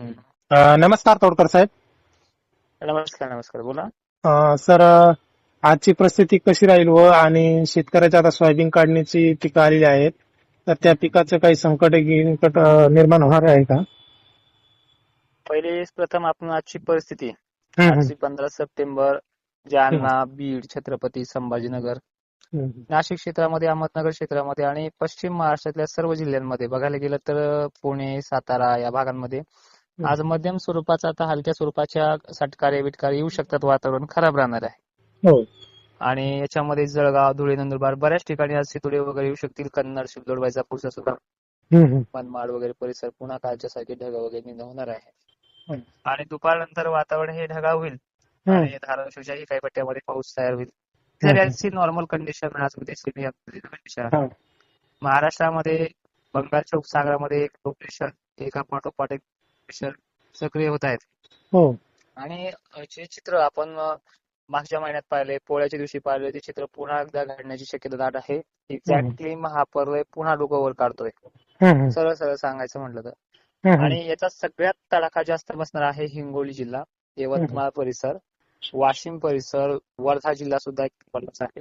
नमस्कार तोडकर साहेब. नमस्कार नमस्कार. बोला. सर आजची परिस्थिती कशी राहील व आणि शेतकऱ्याच्या आता सोयाबीन काढण्याची पिकं आलेली आहेत तर त्या पिकाचं काही संकट निर्माण होणार आहे का? पहिले प्रथम आपण आजची परिस्थिती. आजची पंधरा सप्टेंबर जालना बीड छत्रपती संभाजीनगर. नाशिक क्षेत्रामध्ये अहमदनगर क्षेत्रामध्ये आणि पश्चिम महाराष्ट्रातल्या सर्व जिल्ह्यांमध्ये बघायला गेलं तर पुणे सातारा या भागांमध्ये आज मध्यम स्वरूपाचा आता हलक्या स्वरूपाच्या सटकारे बिटकारे येऊ शकतात वातावरण खराब राहणार आहे हो आणि याच्यामध्ये जळगाव धुळे नंदुरबार बऱ्याच ठिकाणी आज शितोडे वगैरे येऊ शकतील कन्नड सिल्लोड वैजापूरचा सुद्धा. मनमाड वगैरे परिसर पुन्हा कालच्या सारखे ढग वगैरे निर्माण होणार आहे हम्म. आणि दुपारनंतर वातावरण हे ढगाळ होईल. आणि धाराशिवच्याही काही पट्ट्यामध्ये पाऊस तयार होईल याची नॉर्मल कंडिशन आज कंडिशन हा. महाराष्ट्रामध्ये बंगालच्या उपसागरामध्ये एक लो प्रेशर एका पाठोपाठ एक प्रेशर सक्रिय होत आहेत. हो. आणि जे चित्र आपण मागच्या महिन्यात पाहिले पोळ्याच्या दिवशी पाहिले ते चित्र पुन्हा एकदा घडण्याची शक्यता दाट आहे. एक्झॅक्टली महापर्व पुन्हा डोकं काढतोय. सरळ सरळ सांगायचं म्हटलं तर. आणि याचा सगळ्यात तडाखा जास्त बसणार आहे हिंगोली जिल्हा यवतमाळ परिसर वाशिम परिसर वर्धा जिल्हा सुद्धा आहे.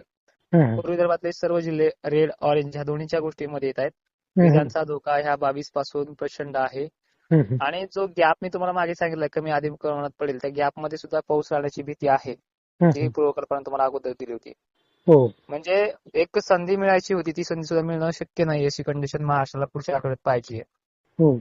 विदर्भातले सर्व जिल्हे रेड ऑरेंज ह्या दोन्हीच्या गोष्टीमध्ये येत आहेत. विजांचा धोका ह्या बावीसपासून प्रचंड आहे. आणि जो गॅप मी तुम्हाला मागे सांगितलं कमी आधी प्रमाणात पडेल त्या गॅपमध्ये सुद्धा पाऊस राहण्याची भीती आहे जी हम्म. पूर्वकल्पना तुम्हाला अगोदर दिली होती. हो. म्हणजे एक संधी मिळायची होती ती संधी सुद्धा मिळणं शक्य नाही अशी कंडिशन महाराष्ट्राला पुढच्या आठवड्यात पाहिजे हो.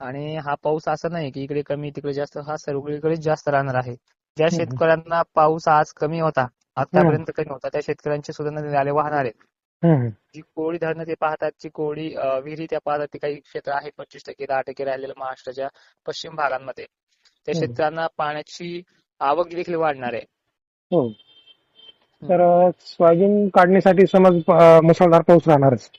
आणि हा पाऊस असा नाही की इकडे कमी तिकडे जास्त हा सगळीकडे जास्त राहणार आहे. ज्या. शेतकऱ्यांना पाऊस आज कमी होता आतापर्यंत कमी होता त्या शेतकऱ्यांचे सुद्धा नदीनाले आले वाहणार. आहेत जी कोळी धरणं ते पाहतात जी कोळी विहिरी त्या पाहतात ते काही क्षेत्र आहे पंचवीस टक्के दहा टक्के राहिलेलं महाराष्ट्राच्या पश्चिम भागांमध्ये. त्या. शेतकऱ्यांना पाण्याची आवक देखील वाढणार आहे. हो. तर सोयाबीन काढण्यासाठी समज मुसळधार पाऊस राहणारच.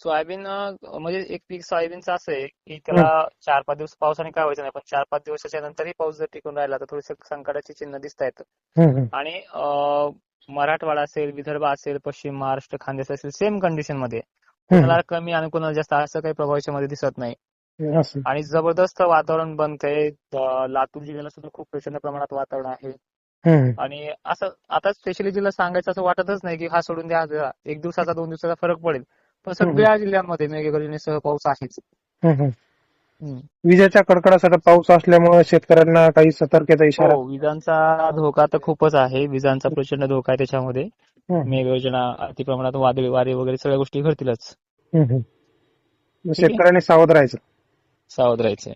सोयाबीन म्हणजे एक पीक सोयाबीनचं असं आहे की त्याला चार पाच दिवस पावसाने काय व्हायचं नाही पण चार पाच दिवसाच्या नंतरही पाऊस जर टिकून राहिला तर थोडीशी संकटाची चिन्ह दिसत आहेत. आणि मराठवाडा असेल विदर्भ असेल पश्चिम महाराष्ट्र खानदेश असेल सेम कंडिशनमध्ये. कोणाला कमी आणि कोणाला जास्त असं काही प्रभाव याच्यामध्ये दिसत नाही. आणि जबरदस्त वातावरण बनतंय लातूर जिल्ह्याला सुद्धा खूप प्रचंड प्रमाणात वातावरण आहे. आणि असं आता स्पेशली जिल्हा सांगायचं असं वाटतच नाही की हा सोडून द्या. एक दिवसाचा दोन दिवसाचा फरक पडेल. पण सगळ्या जिल्ह्यांमध्ये मेघगर्जनेसह पाऊस आहेच. विजेच्या कडकडासाठी पाऊस असल्यामुळे शेतकऱ्यांना काही सतर्कता इशारा हो विजांचा धोका तर खूपच आहे. विजांचा प्रचंड धोका आहे त्याच्यामध्ये. मेघगर्जना अति प्रमाणात वादळी वारे वगैरे सगळ्या गोष्टी घडतीलच. शेतकऱ्यांनी सावध राहायचं. सावध राहायचे